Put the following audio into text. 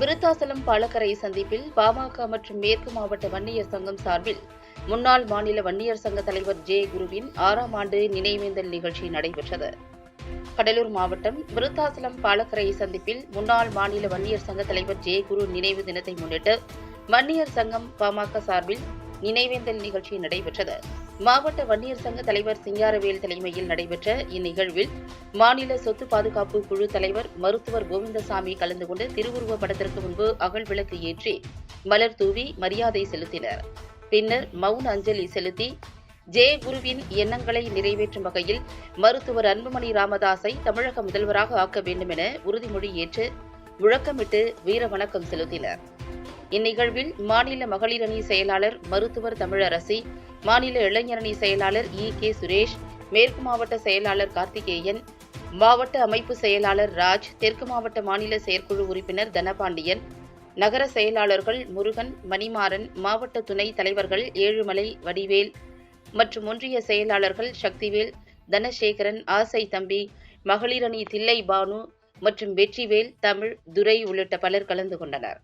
விருத்தாசலம் பாலக்கரை சந்திப்பில் பாமக மற்றும் மேற்கு மாவட்ட வன்னியர் சங்கம் சார்பில் முன்னாள் மாநில வன்னியர் சங்க தலைவர் ஜே குருவின் ஆறாம் ஆண்டு நினைவேந்தல் நிகழ்ச்சி நடைபெற்றது. கடலூர் மாவட்டம் விருத்தாசலம் பாலக்கரை சந்திப்பில் முன்னாள் மாநில வன்னியர் சங்க தலைவர் ஜே குரு நினைவு தினத்தை முன்னிட்டு வன்னியர் சங்கம் பாமக சார்பில் நினைவேந்தல் நிகழ்ச்சி நடைபெற்றது. மாவட்ட வன்னியர் சங்க தலைவர் சிங்காரவேல் தலைமையில் நடைபெற்ற இந்நிகழ்வில் மாநில சொத்து பாதுகாப்பு குழு தலைவர் மருத்துவர் கோவிந்தசாமி கலந்து கொண்டு திருவுருவ படத்திற்கு முன்பு அகல் விளக்கு ஏற்றி மலர் தூவி மரியாதை செலுத்தினர். பின்னர் மவுன அஞ்சலி செலுத்தி ஜே குருவின் எண்ணங்களை நிறைவேற்றும் வகையில் மருத்துவர் அன்புமணி ராமதாஸை தமிழக முதல்வராக ஆக்க வேண்டும் என உறுதிமொழி ஏற்று முழக்கமிட்டு வீர வணக்கம் செலுத்தினர். இந்நிகழ்வில் மாநில மகளிர் அணி செயலாளர் மருத்துவர் தமிழரசி மாநில இளைஞரணி செயலாளர் இ கே சுரேஷ் மேற்கு மாவட்ட செயலாளர் கார்த்திகேயன் மாவட்ட அமைப்பு செயலாளர் ராஜ் தெற்கு மாவட்ட மாநில செயற்குழு உறுப்பினர் தனபாண்டியன் நகர செயலாளர்கள் முருகன் மணிமாறன் மாவட்ட துணைத் தலைவர்கள் ஏழுமலை வடிவேல் மற்றும் ஒன்றிய செயலாளர்கள் சக்திவேல் தனசேகரன் ஆசை தம்பி மகளிரணி தில்லை பானு மற்றும் வெற்றிவேல் தமிழ் துரை உள்ளிட்ட பலர் கலந்து கொண்டனர்.